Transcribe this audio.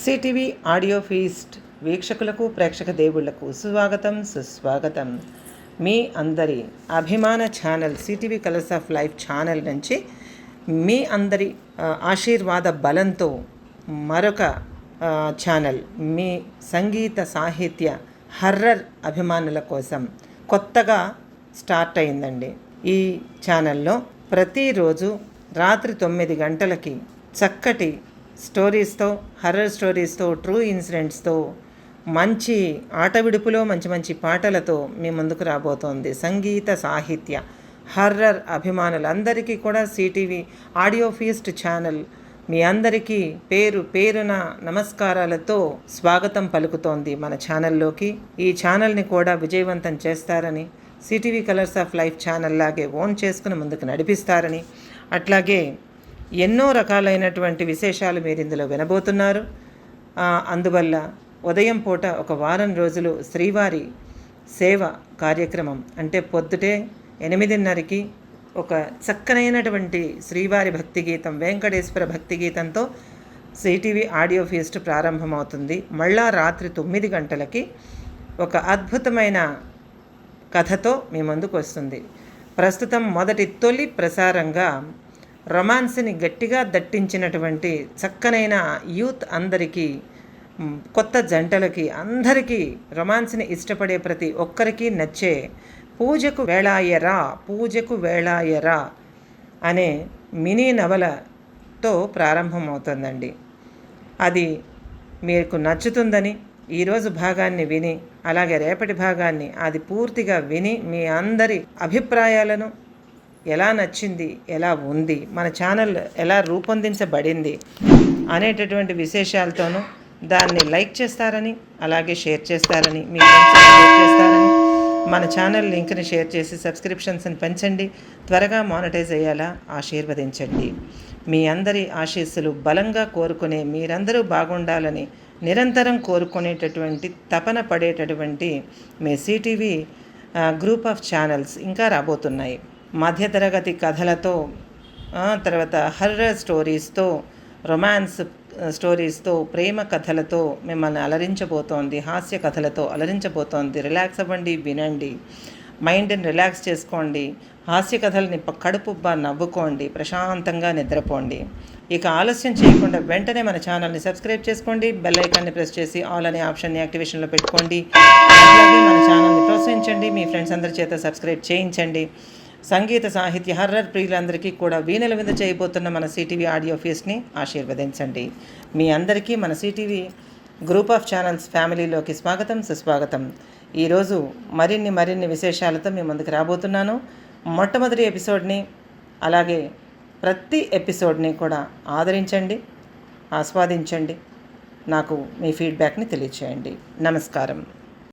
CTV audio feast వీక్షకులకు ప్రేక్షక దేవుళ్ళకు స్వాగతం సుస్వాగతం. మీ అందరి అభిమాన channel CTV colours of life channel నుంచి మీ అందరి ఆశీర్వాద బలంతో మరొక ఛానల్ మీ సంగీత సాహిత్య హర్రర్ అభిమానుల కోసం కొత్తగా స్టార్ట్ అయిందండి. ఈ ఛానల్లో ప్రతిరోజు రాత్రి తొమ్మిది గంటలకి చక్కటి స్టోరీస్తో హర్రర్ స్టోరీస్తో ట్రూ ఇన్సిడెంట్స్తో మంచి ఆట విడుపులో మంచి మంచి పాటలతో మీ ముందుకు రాబోతోంది. సంగీత సాహిత్య హర్రర్ అభిమానులందరికీ కూడా సిటీవీ ఆడియో ఫీస్ట్ ఛానల్ మీ అందరికీ పేరు పేరున నమస్కారాలతో స్వాగతం పలుకుతోంది మన ఛానల్లోకి. ఈ ఛానల్ని కూడా విజయవంతం చేస్తారని CTV colours of life channel లాగే ఓన్ చేసుకుని ముందుకు నడిపిస్తారని అట్లాగే ఎన్నో రకాలైనటువంటి విశేషాలు మీరు ఇందులో వినబోతున్నారు. అందువల్ల ఉదయం పూట ఒక వారం రోజులు శ్రీవారి సేవ కార్యక్రమం అంటే పొద్దుటే ఎనిమిదిన్నరకి ఒక చక్కనైనటువంటి శ్రీవారి భక్తి గీతం వెంకటేశ్వర భక్తి గీతంతో సిటీవీ ఆడియో ఫీస్ట్ ప్రారంభమవుతుంది. మళ్ళా రాత్రి తొమ్మిది గంటలకి ఒక అద్భుతమైన కథతో మీ ముందుకు వస్తుంది. ప్రస్తుతం మొదటి తొలి ప్రసారంగా రొమాన్స్ని గట్టిగా దట్టించినటువంటి చక్కనైన యూత్ అందరికీ కొత్త జంటలకి అందరికీ రొమాన్స్ని ఇష్టపడే ప్రతి ఒక్కరికి నచ్చే పూజకు వేళాయరా పూజకు వేళాయరా అనే మినీ నవలతో ప్రారంభమవుతుందండి. అది మీకు నచ్చుతుందని ఈరోజు భాగాన్ని విని అలాగే రేపటి భాగాన్ని అది పూర్తిగా విని మీ అందరి అభిప్రాయాలను ఎలా నచ్చింది ఎలా ఉంది మన ఛానల్ ఎలా రూపొందించబడింది అనేటటువంటి విశేషాలతోనూ దాన్ని లైక్ చేస్తారని అలాగే షేర్ చేస్తారని మీ షేర్ చేస్తారని మన ఛానల్ లింక్ని షేర్ చేసి సబ్స్క్రిప్షన్స్ని పెంచండి. త్వరగా మానిటైజ్ అయ్యేలా ఆశీర్వదించండి. మీ అందరి ఆశీస్సులు బలంగా కోరుకునే మీరందరూ బాగుండాలని నిరంతరం కోరుకునేటటువంటి తపన పడేటటువంటి మీ సిటీవీ గ్రూప్ ఆఫ్ ఛానల్స్ ఇంకా రాబోతున్నాయి. మధ్యతరగతి కథలతో తర్వాత హర్రర్ స్టోరీస్తో రొమాన్స్ స్టోరీస్తో ప్రేమ కథలతో మిమ్మల్ని అలరించబోతోంది హాస్య కథలతో అలరించబోతోంది. రిలాక్స్ అవ్వండి వినండి. మైండ్ని రిలాక్స్ చేసుకోండి. హాస్య కథల్ని కడుపుబ్బా నవ్వుకోండి ప్రశాంతంగా నిద్రపోండి. ఇక ఆలస్యం చేయకుండా వెంటనే మన ఛానల్ని సబ్స్క్రైబ్ చేసుకోండి బెల్ ఐకాన్ని ప్రెస్ చేసి ఆల్ అనే ఆప్షన్ని యాక్టివేషన్లో పెట్టుకోండి. అలాగే మన ఛానల్ని ప్రోత్సహించండి మీ ఫ్రెండ్స్ అందరి చేత సబ్స్క్రైబ్ చేయించండి. సంగీత సాహిత్య హర్రర్ ప్రియులందరికీ కూడా వీణల వింద చేయబోతున్న మన సిటీవీ ఆడియో ఫీస్ని ఆశీర్వదించండి. మీ అందరికీ మన సిటీవీ గ్రూప్ ఆఫ్ ఛానల్స్ ఫ్యామిలీలోకి స్వాగతం సుస్వాగతం. ఈరోజు మరిన్ని మరిన్ని విశేషాలతో మీ ముందుకు రాబోతున్నాను. మొట్టమొదటి ఎపిసోడ్ని అలాగే ప్రతి ఎపిసోడ్ని కూడా ఆదరించండి ఆస్వాదించండి. నాకు మీ ఫీడ్బ్యాక్ని తెలియచేయండి. నమస్కారం.